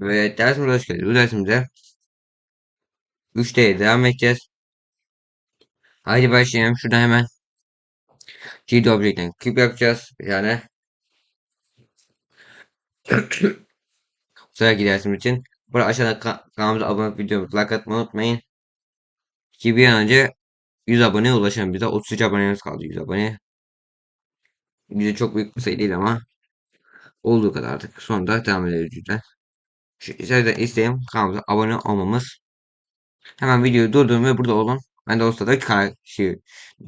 Ve dersimize hoş geldiniz. Bu dersimizde 3D'ye devam edeceğiz. Haydi başlayalım. Şuradan hemen GD Object'ten küp yapacağız. Bir tane. Sonraki dersimiz için. Burada aşağıda ka kanalımıza abone olup videomuzu like atmayı unutmayın. Ki bir an önce 100 aboneye ulaşalım. Bize 33 abonemiz kaldı 100 abone. Bize çok büyük bir sayı değil ama olduğu kadar artık. Sonra devam ederiz lütfen. Sizden isteğim kanalımıza abone olmamız. Hemen videoyu durdurun ve burada olun. Ben de o sırada karşı şey,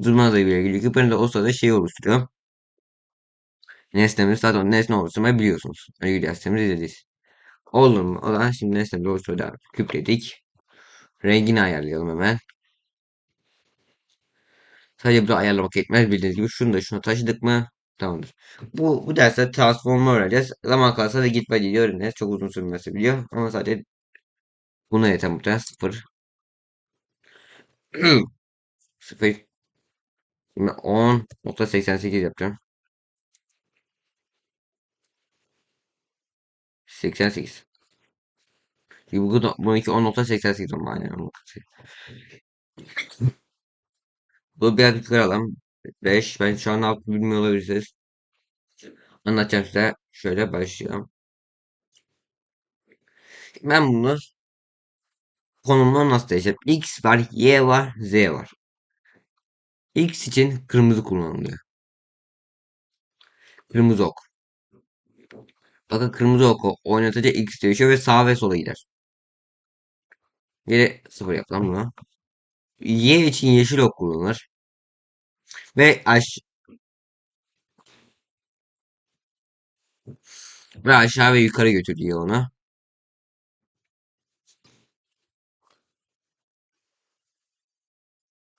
durmanızla ilgili gibi ben de o sırada şeyi oluşturuyorum. Nesnemiz zaten nesne oluşturmayı biliyorsunuz. Öyle derslerimizi izlediyiz. Olur mu? O zaman şimdi nesnemizi oluşturda küpledik. Rengini ayarlayalım hemen. Sadece burada ayarlamak yetmez bildiğiniz gibi. Şunu da şuna taşıdık mı? Tamamdır. Bu, bu derste transformu öğreneceğiz. Zaman kalsa da git gidiyor öğreneceğiz. Çok uzun sürmesi biliyor. Ama sadece buna yeter muhtemelen sıfır. sıfır. Şimdi 10.88 yapacağım. 88. Şimdi bu da bununki 10.88 olmalı yani. Bu biraz yukarı alalım. 5. Ben şu an ne yaptığımı bilmiyor olabilirsiniz. Anlatacağım size. Şöyle başlayalım. Ben bunu konumları nasıl değiştireyim? X var, Y var, Z var. X için kırmızı kullanılıyor. Kırmızı ok. Bakın kırmızı oku oynatınca X değişiyor ve sağa ve sola gider. Geri sıfır yapalım buna. Y için yeşil ok kullanılır. Ve aş ve aşağı ve yukarı götürüyor onu.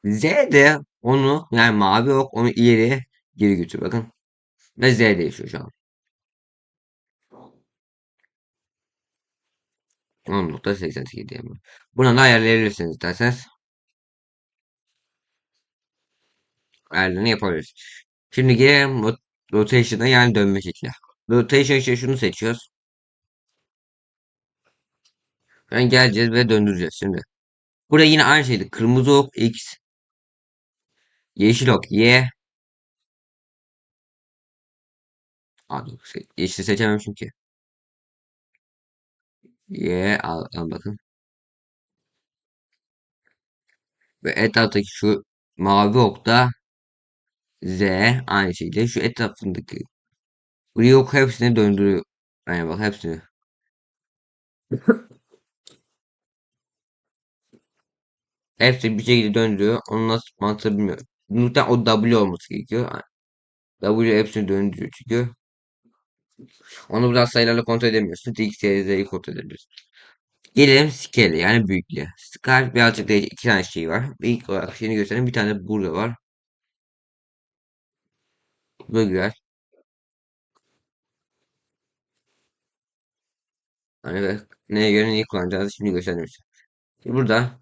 Z de onu yani mavi ok onu ileri geri götür bakın. Ve Z değişiyor şu an. 10.88 diyelim. Buna da ayarlayabilirsiniz isterseniz. Ayarlarını yapabiliriz. Şimdi gelelim rotation'a yani dönme şekline. Rotation için şunu seçiyoruz. Yani geleceğiz ve döndüreceğiz şimdi. Burada yine aynı şeydi. Kırmızı ok X. Yeşil ok Y. Abi, yeşil seçemem çünkü. Y al, al bakın. Ve etraftaki şu mavi ok da Z aynı şekilde şu etrafındaki gri ok hepsini döndürüyor. Yani bak hepsini. Hepsi bir şekilde döndürüyor. Onu nasıl mantığı bilmiyorum. Muhtemelen o W olması gerekiyor. W hepsini döndürüyor çünkü. Onu biraz sayılarla kontrol edemiyorsun. X, Y, Z'yi kontrol edebiliyorsun. Gelelim scale yani büyüklüğe. Scale birazcık değişik iki tane şey var. İlk olarak şeyini göstereyim. Bir tane burada var. Bölgeler. Hani neye göre neyi kullanacağız şimdi göstereyim. Burada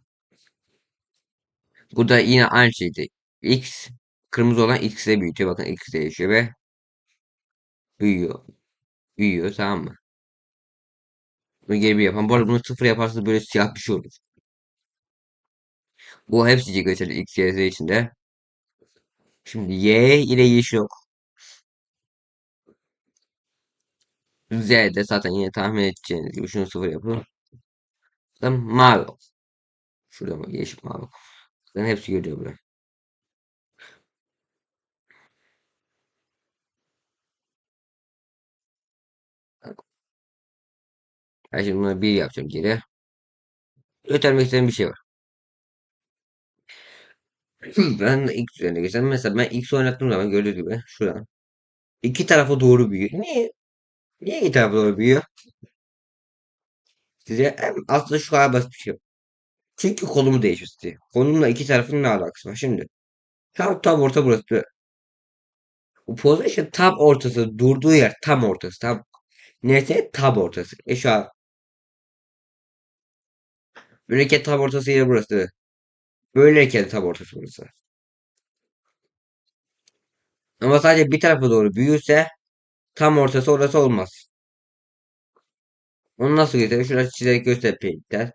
burada yine aynı şeydi. X kırmızı olan X'e büyütüyor. Bakın X değişiyor ve büyüyor. Büyüyor tamam mı? Bunu geri bir yapalım. Bu arada bunu sıfır yaparsanız böyle siyah bir şey olur. Bu hepsi geçerli X, Y, Z içinde. Şimdi Y ile yeşil yok. Z de zaten yine tahmin edeceğiniz gibi şunu sıfır yapın. Zaten mavi ok. Şurada bak yeşil mavi ok. Zaten hepsi görüyor buraya. Ben şimdi buna bir yapacağım geri. Göstermek istediğim bir şey var. Ben X üzerine geçelim. Mesela ben X oynattığım zaman gördüğünüz gibi şuradan. iki tarafa doğru büyüyor. Niye? Niye tarafa doğru büyüyor? Size hem aslında şu kadar basit bir şey. Çünkü kolumu değiştirdi. Konumla iki tarafın ne alakası var? Şimdi tam, tam orta burası. Bu position tam ortası. Durduğu yer tam ortası. Tam neyse tam ortası. E şu an böyleyken tam ortası yeri burası. Böyleyken tam ortası burası. Ama sadece bir tarafa doğru büyürse tam ortası orası olmaz. Onu nasıl göstereyim? Şurada çizerek göster paint'ler.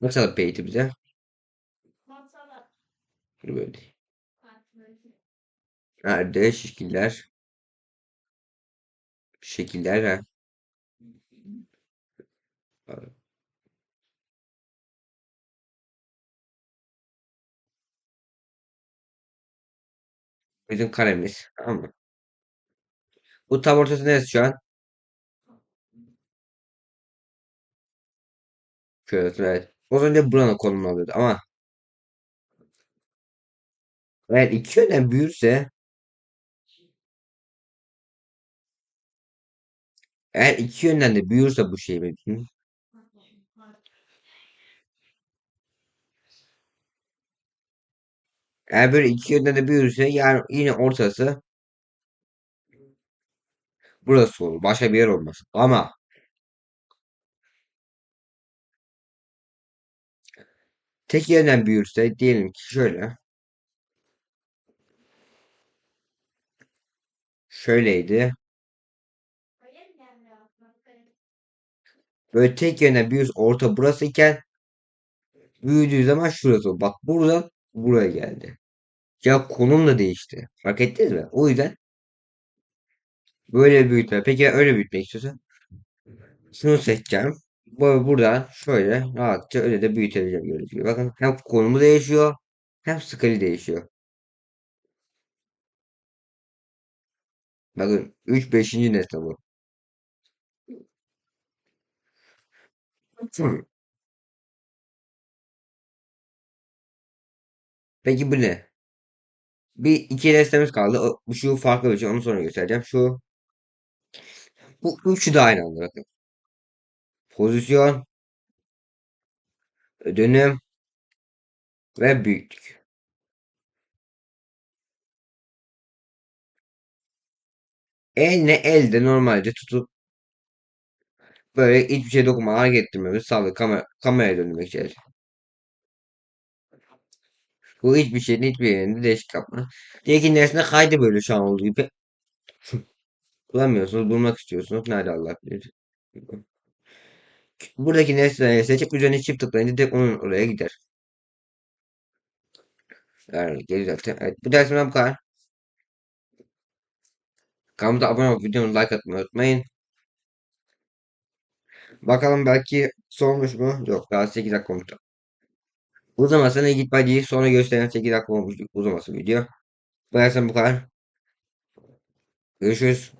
Nasıl paint'i bize? Böyle. Nerede şekiller? Şekiller ha. Bizim karemiz. Tamam mı? Bu tam ortası neresi şu an? Şurası evet. O önce buranın konumunu alıyordu ama eğer iki yönden büyürse eğer iki yönden de büyürse bu şey mi? Eğer böyle iki yönden de büyürse yani yine ortası burası olur. Başka bir yer olmaz. Ama tek yönden büyürse diyelim ki şöyle. Şöyleydi. Böyle tek yönden büyürse orta burası iken büyüdüğü zaman şurası. Bak buradan buraya geldi. Ya konum da değişti. Fark ettiniz mi? O yüzden böyle büyütme. Peki öyle büyütmek istiyorsan şunu seçeceğim. Bu buradan şöyle rahatça öyle de büyütebileceğim gibi. Bakın hem konumu değişiyor hem skali değişiyor. Bakın 3 5. nesne bu. Peki bu ne? Bir iki nesnemiz kaldı. O, şu farklı bir şey. Onu sonra göstereceğim. Şu bu üçü de aynı anda bakın. Pozisyon, dönüm ve büyüklük. Elle elde normalce tutup böyle hiçbir şey dokunmadan hareket ettirmemiz sağlık kamera, kameraya döndürmek için. Bu hiçbir şeyin hiçbir yerinde değişik yapma. Diğer nesne kaydı böyle şu an olduğu gibi. Bulamıyorsunuz, bulmak istiyorsunuz. Nerede Allah bilir. Buradaki nesneleri seçip üzerine çift tıklayınca direkt onun oraya gider. Yani güzel. Evet, bu dersimden bu kadar. Kanalımıza abone olup videomu like atmayı unutmayın. Bakalım belki sormuş mu? Yok daha 8 dakika olmuş. Uzamasın iyi git bence sonra gösteren 8 dakika olmuş uzamasın video. Dersim bu kadar. Görüşürüz.